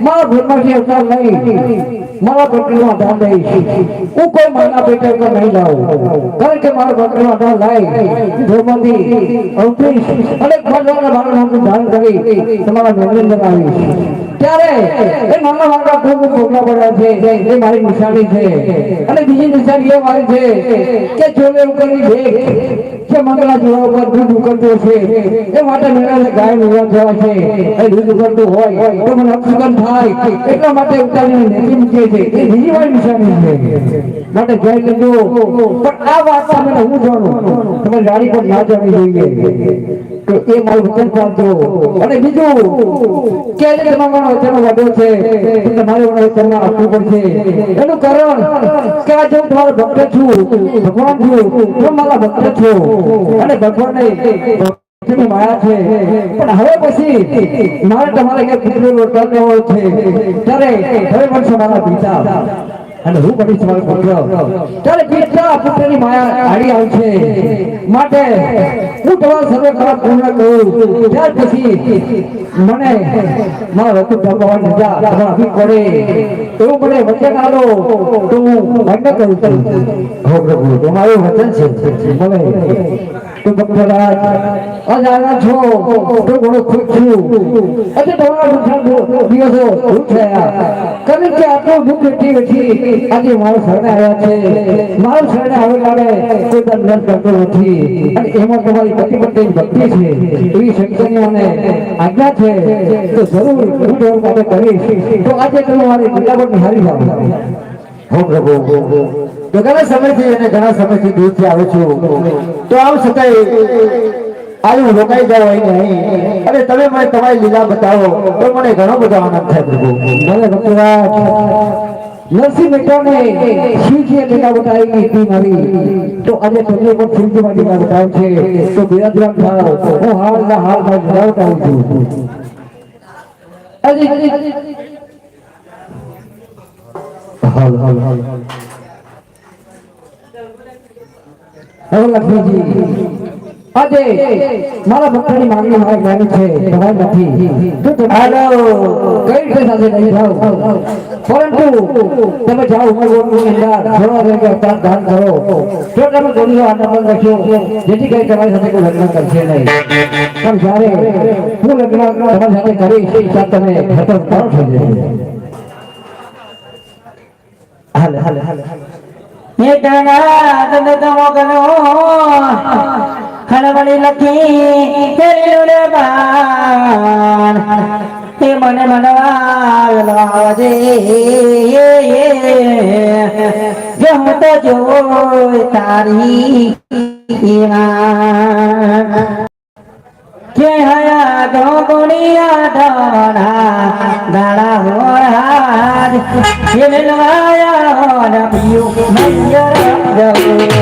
મારા ઘરમાંથી અવતાર નહીં હું કોઈ નહીં જાઉં કારણ કે મારા ધર્મથી અવતરીશ. અને ભગવાનના મારા નામનું કરી તમારા અંદર આવીશ. ત્યારે એ નાના નાના ખૂબ ભોગલા પડ્યા છે. એ મારી નિશાની છે. અને બીજી નિશાની એ મારી છે કે જોવે ઉપરની ભેગ કે મંગલા જોવા ઉપર દૂધ ઉકળતું છે, એ માટે મેળાને ગાય મેળા થવા છે. એ દૂધ ઉકળતું હોય તો મને અપસુકન થાય. એટલા માટે ઉતારીને નેતી મૂકીએ છે એ બીજી મારી નિશાની છે. માટે જય લેજો પણ આ વાત તમે હું જાણું? તમે ગાડી પર ના જવી જોઈએ. તો એ મારું વચન પાડજો અને બીજું કે તમારા વચન વધે છે તમારે પણ વચન આપવું પડશે. એનું કારણ કે આજે હું તમારો ભક્ત છું, ભગવાન છું, હું મારા ભક્ત છું. અને ભગવાનને માયા છે. પણ હવે પછી મારે તમારે પુત્રી વર્તન છે. હવે મારા પિતા. અને હું કરીશ તમારો પુત્ર ત્યારે પિતા પુત્રની માયા આવી આવશે માટે હું તમારો સર્વે ખરાબ પૂર્ણ કરું ત્યાર પછી મને મારા વકીલ ભગવાન રજા તમારા અભી કરે એવું મને વચન આલો તો હું માન્ય કરું છું. હો પ્રભુ, તમારું વચન છે. મને એમાં તમારી પ્રતિબદ્ધ ભક્તિ છે એવી શંકરની મને આજ્ઞા છે તો આજે તમે મારી લીલાવટ નિહાળી જાઓ. હો પ્રભુ તો ઘણા સમયથી અને ઘણા સમયથી દૂરથી આવું છું. તો આમ છતાંય આવું રોકાઈ જાઉં અહીં નહીં. અને તમે મને તમારી લીલા બતાવો, તો મને ઘણો બધો આનંદ થાય પ્રભુ. મને ભક્તરાજ નરસિંહ મહેતાને શિવજીએ લીલા બતાવી હતી મારી. તો આજે તમને પણ શિવજીમાં લીલા બતાવ છે. તો બિરાજરામ થાવ. હું હાલના હાલમાં લીલા બતાવું છું. આજે હાલ હાલ હાલ હવે મારા ભક્તની માંગણી મારા છે. તમે જાઓ ઉમરગોળની અંદર થોડો તમે ગોળીનો આનંદ રાખ્યો જેથી કઈ તમારી સાથે કોઈ લગ્ન કરશે નહીં. પણ જ્યારે હું લગ્ન તમારી સાથે કરીશ, ત્યારે તમે ખતમ કરો છો? હાલે હાલે હાલે ખળવળી લખી તે મને આવજે જો હું તો જોઈ તારી હયા ડોગુણિયા ઢોણા દાડા હોરાજ કે લવાયા હોરા પિયું મૈયર જવું.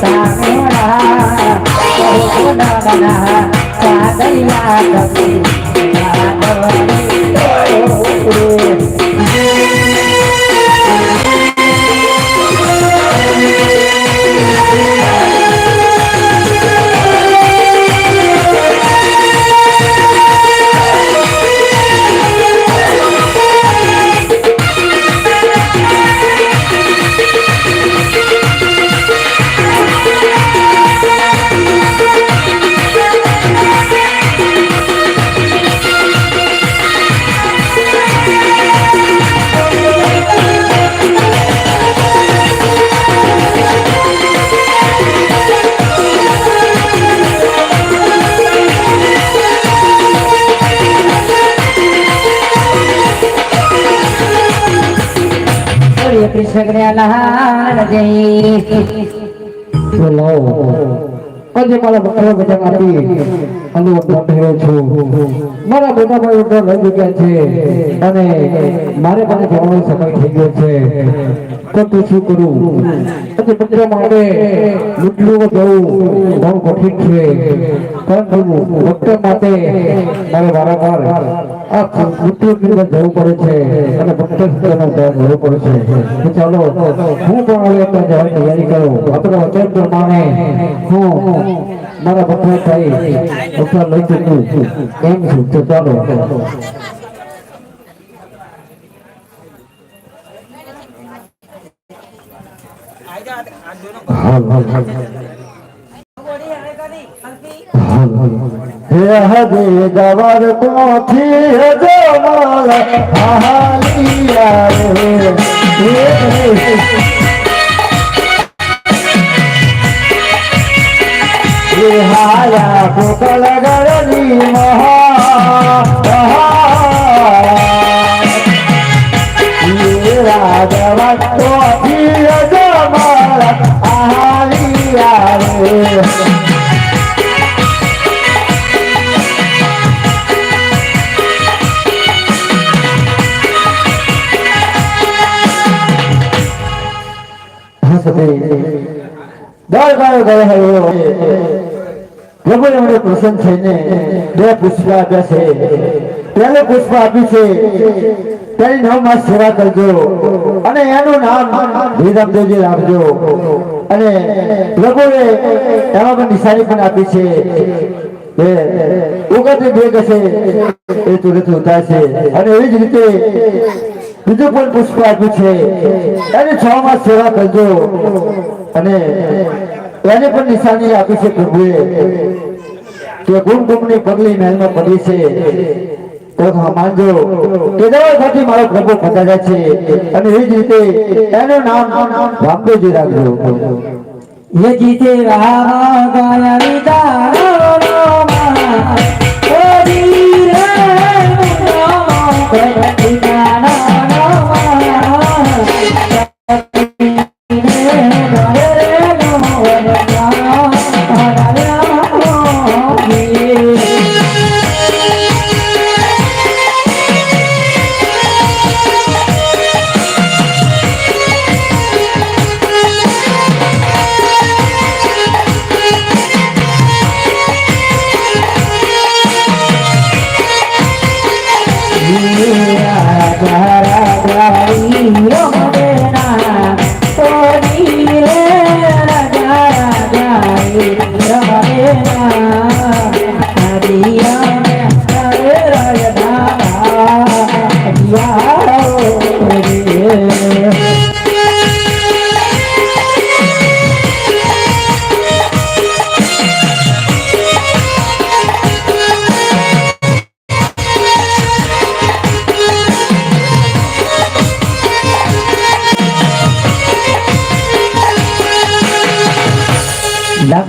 Sabe na kasi મારા બધા અને મારા ભાઈ ઉપર લઈ ગયા છે અને મારે પણ જવાનો સમય થઈ ગયો છે તો તું શું કરું પછી બકરો માટે લૂંટલું જવું બહુ કઠિન છે પરંતુ ડોક્ટર માટે મારે વારંવાર આ જવું પડે છે અને સુધી જવું પડે છે. ચાલો, હું પણ હવે ત્યાં પ્રમાણે હું મારા બકરા થઈ ડોક્ટર લઈ ચૂક્યું એમ છું. તો ચાલો. હાલ હાલ હાલ. হেহাদে যাওয়ার পথে জমাল আহালিয়া রে হায়া কোকল গরলি মহা রাজা তো আহালিয়া রে પ્રસન્ન થઈને બે પુષ્પ આપ્યા છે પહેલું પુષ્પ આપ્યું છે તેની નવ માસ સેવા કરજો અને એનું નામ વિરમદેવજી રાખજો અને પ્રભુએ એમાં પણ નિશાની પણ આપી છે ઉગત બે ગશે એ તુરત ઉતારશે અને એવી જ રીતે બીજું પણ પુષ્પ આપ્યું છે એને છ માસ સેવા કરજો અને એને પણ નિશાની આપી છે પ્રભુએ કે ગુમ ગુમની પગલી મહેલમાં પડી છે તો હા માનજો કે દવાખાથી મારો પ્રભુ પધાર્યા છે અને એ જ રીતે એનું નામ રામદેવજી રાખજો ये जीते राम गाया हरिया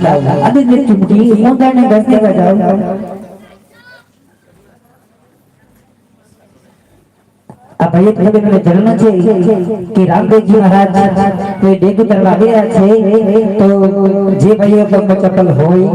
Dia gak tahu. આ ભાઈ મને જણાવ્યું છે કે રામદેવજી મહારાજ તે ડેગુ કરવા આવ્યા છે તો જે ભાઈઓ પગમાં ચપ્પલ હોય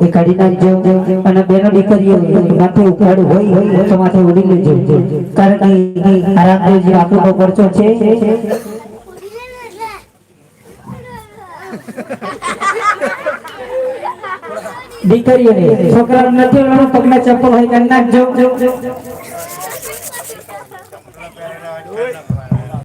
એ કાઢી નાખજો અને બેનો દીકરીઓ માથે ઉખાડું હોય તો માથે ઉડી લેજો કારણ કે રામદેવજી આપણો પરચો છે દીકરીઓને છોકરાઓ નથી પગના ચપ્પલ હોય કાઢી નાખજો